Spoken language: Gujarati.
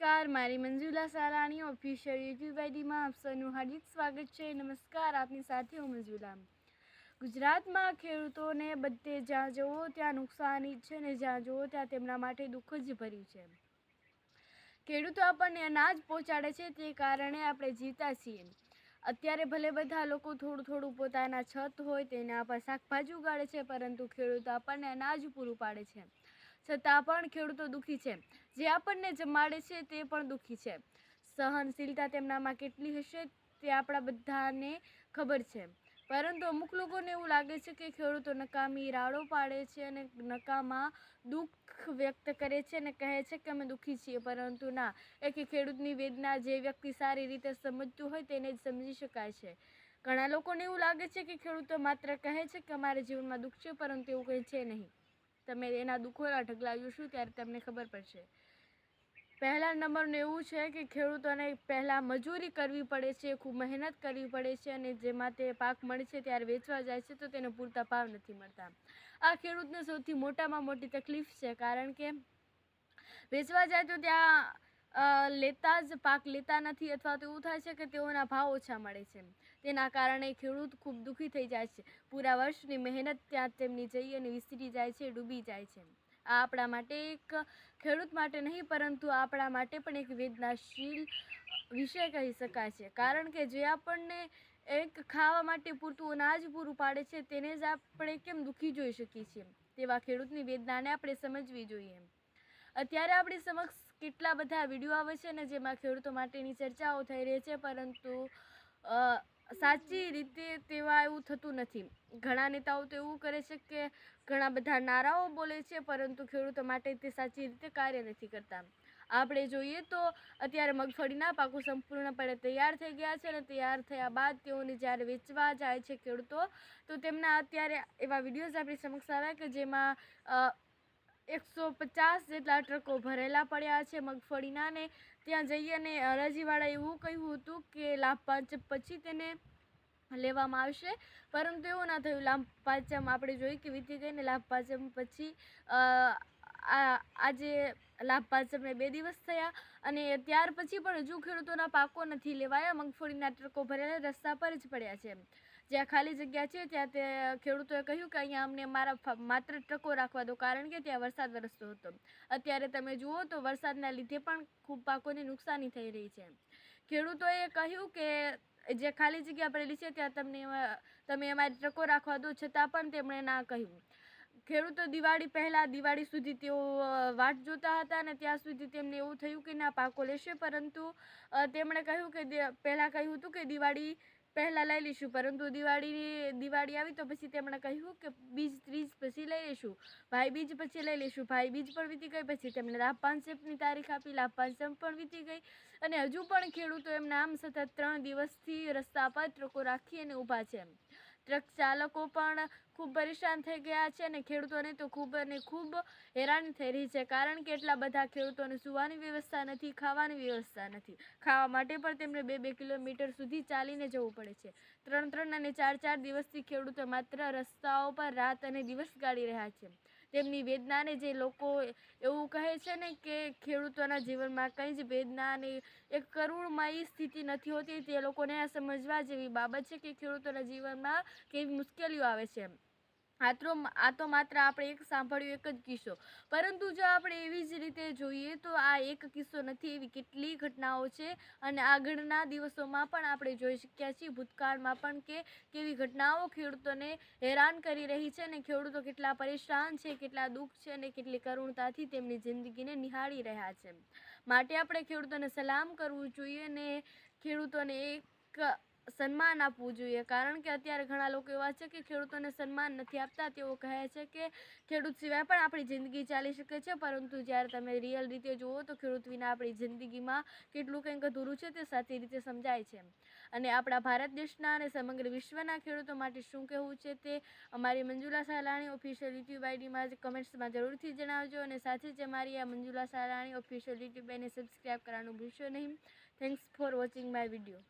નમસ્કાર, મારી મંજુલા સારાણી ઓફિશિયલ યુટ્યુબ આઈડીમાં આપ સૌનું હાર્દિક સ્વાગત છે. નમસ્કાર, આપની સાથે હું મંજુલા ગુજરાતમાં ખેડૂતોને બધે જ્યાં જવો ત્યાં નુકસાની છે ને જ્યાં જવો ત્યાં તેમના માટે દુઃખ જ ભર્યું છે. ખેડૂતો આપણને અનાજ પહોંચાડે છે તે કારણે આપણે જીવતા છીએ. અત્યારે ભલે બધા લોકો થોડું થોડું પોતાના છત હોય તેના પર શાકભાજી ઉગાડે છે, પરંતુ ખેડૂતો આપણને અનાજ પૂરું પાડે છે. છતાં પણ ખેડૂતો દુઃખી છે. જે આપણને જમાડે છે તે પણ દુઃખી છે. સહનશીલતા તેમનામાં કેટલી હશે તે આપણા બધાને ખબર છે. પરંતુ અમુક લોકોને એવું લાગે છે કે ખેડૂતો નકામી રાડો પાડે છે અને નકામા દુઃખ વ્યક્ત કરે છે અને કહે છે કે અમે દુઃખી છીએ. પરંતુ ના એક ખેડૂતની વેદના જે વ્યક્તિ સારી રીતે સમજતું હોય તેને જ સમજી શકાય છે. ઘણા લોકોને એવું લાગે છે કે ખેડૂતો માત્ર કહે છે કે અમારા જીવનમાં દુઃખ છે, પરંતુ એવું કંઈ છે નહીં. તમે એના દુઃખોના ઢગલા જોશો ત્યારે તમને ખબર પડશે. પહેલા નંબરનું એવું છે કે ખેડૂતોને પહેલાં મજૂરી કરવી પડે છે, ખૂબ મહેનત કરવી પડે છે અને જેમાં તે પાક મળે છે ત્યારે વેચવા જાય છે તો તેને પૂરતા ભાવ નથી મળતા. આ ખેડૂતને સૌથી મોટામાં મોટી તકલીફ છે કારણ કે વેચવા જાય તો ત્યાં લેતા જ પાક લેતા નથી અથવા તો એવું થાય છે કે તેઓના ભાવ ઓછા મળે છે. તેના કારણે ખેડૂત ખૂબ દુઃખી થઈ જાય છે. પૂરા વર્ષની મહેનત ત્યાં તેમની જઈ અને વિસરી જાય છે, ડૂબી જાય છે. આ આપણા માટે એક ખેડૂત માટે નહીં, પરંતુ આપણા માટે પણ એક વેદનાશીલ વિષય કહી શકાય છે. કારણ કે જે આપણને એક ખાવા માટે પૂરતું અનાજ પૂરું પાડે છે, તેને જ આપણે કેમ દુઃખી જોઈ શકીએ છીએ? તેવા ખેડૂતની વેદનાને આપણે સમજવી જોઈએ. અત્યારે આપણી સમક્ષ કેટલા બધા વીડિયો આવે છે ને જેમાં ખેડૂતો માટેની ચર્ચાઓ થઈ રહી છે, પરંતુ સાચી રીતે તેવા એવું થતું નથી. ઘણા નેતાઓ તો એવું કરે છે કે ઘણા બધા નારાઓ બોલે છે, પરંતુ ખેડૂતો માટે તે સાચી રીતે કાર્ય નથી કરતા. આપણે જોઈએ તો અત્યારે મગફળીના પાકો સંપૂર્ણપણે તૈયાર થઈ ગયા છે અને તૈયાર થયા બાદ તેઓને જ્યારે વેચવા જાય છે ખેડૂતો, તો તેમના અત્યારે એવા વિડીયોઝ આપણી સમક્ષ આવ્યા કે જેમાં એકસો પચાસ જેટલા ટ્રકો ભરેલા પડ્યા છે મગફળીના ને ત્યાં જઈ અને હરાજીવાળા એવું કહ્યું હતું કે લાભ પાંચ પછી તેને લેવામાં આવશે. પરંતુ એવું ના થયું. લાભ પાંચમ આપણે જોઈ કે વીતી ગઈને લાભ પાંચમ પછી આજે લાભ પાંચમને બે દિવસ થયા અને ત્યાર પછી પણ હજુ ખેડૂતોના પાકો નથી લેવાયા. મગફળીના ટ્રકો ભરેલા, રસ્તા પર જ પડ્યા છે જ્યાં ખાલી જગ્યા છે, ત્યાં તે ખેડૂતોએ કહ્યું કે અહીંયા અમને મારા માત્ર ટ્રકો રાખવા દો, કારણ કે ત્યાં વરસાદ વરસતો હતો. અત્યારે તમે જુઓ તો વરસાદના લીધે પણ ખૂબ પાકોને નુકસાની થઈ રહી છે ખેડૂતોએ કહ્યું કે જે ખાલી જગ્યા પડેલી છે, ત્યાં તમને તમે અમારી ટ્રકો રાખવા દો, છતાં પણ તેમણે ના કહ્યું. ખેડૂતો દિવાળી પહેલાં દિવાળી સુધી તેઓ વાટ જોતા હતા અને ત્યાં સુધી તેમને એવું થયું કે ના, પાકો લેશે. પરંતુ તેમણે કહ્યું કે પહેલાં કહ્યું હતું કે દિવાળી પહેલાં લઈ લઈશું. પરંતુ દિવાળીની, દિવાળી આવી તો પછી તેમણે કહ્યું કે બીજ ત્રીજ પછી લઈ લઈશું. ભાઈ બીજ પછી લઈ લઈશું. ભાઈ બીજ પણ વીતી ગઈ. પછી તેમણે લાભ પાંચેપની તારીખ આપી. લાભ પાંચમ પણ વીતી ગઈ. અને હજુ પણ ખેડૂતો એમના આમ સતત ત્રણ દિવસથી રસ્તા પર રાખી અને ઊભા છે ટ્રક ચાલકો પણ ખૂબ પરેશાન થઈ ગયા છે અને ખેડૂતોને તો ખૂબ અને ખૂબ હેરાન થઈ રહી છે. કારણ કે એટલા બધા ખેડૂતોને સુવાની વ્યવસ્થા નથી, ખાવાની વ્યવસ્થા નથી. ખાવા માટે પણ તેમને બે બે કિલોમીટર સુધી ચાલીને જવું પડે છે. ત્રણ ત્રણ અને ચાર ચાર દિવસથી ખેડૂતો માત્ર રસ્તાઓ પર રાત અને દિવસ ગાળી રહ્યા છે. તેમની વેદનાને જે લોકો એવું કહે છે ને કે ખેડૂતોના જીવનમાં કંઈ જ વેદના અને એક એ સ્થિતિ નથી હોતી, તે લોકોને સમજવા જેવી બાબત છે કે ખેડૂતોના જીવનમાં કેવી મુશ્કેલીઓ આવે છે આ તો આ તો માત્ર આપણે એક સાંભળ્યો એક જ કિસ્સો. પરંતુ જો આપણે એવી જ રીતે જોઈએ તો આ એક કિસ્સો નથી, એવી કેટલી ઘટનાઓ છે અને આગળના દિવસોમાં પણ આપણે જોઈ શક્યા છીએ ભૂતકાળમાં પણ કે કેવી ઘટનાઓ ખેડૂતોને હેરાન કરી રહી છે અને ખેડૂતો કેટલા પરેશાન છે, કેટલા દુઃખ છે અને કેટલી કરુણતાથી તેમની જિંદગીને નિહાળી રહ્યા છે. માટે આપણે ખેડૂતોને સલામ કરવું જોઈએ અને ખેડૂતોને એક સન્માન આપવું જોઈએ. કારણ કે અત્યારે ઘણા લોકો એવા છે કે ખેડૂતોને સન્માન નથી આપતા. તેઓ કહે છે કે ખેડૂત સિવાય પણ આપણી જિંદગી ચાલી શકે છે. પરંતુ જ્યારે તમે રિયલ રીતે જુઓ તો ખેડૂત વિના આપણી જિંદગીમાં કેટલું કંઈક અધૂરું છે તે સાચી રીતે સમજાય છે. અને આપણા ભારત દેશના અને સમગ્ર વિશ્વના ખેડૂતો માટે શું કહેવું છે તે અમારી મંજુલા સાલાણી ઓફિશિયલ યુટ્યુબ આઈડીમાં કમેન્ટ્સમાં જરૂરથી જણાવજો. અને સાથે જ અમારી આ મંજુલા સાલાણી ઓફિશિયલ યુટ્યુબ એને સબસ્ક્રાઈબ કરવાનું ભૂલશો નહીં. Thanks for watching my video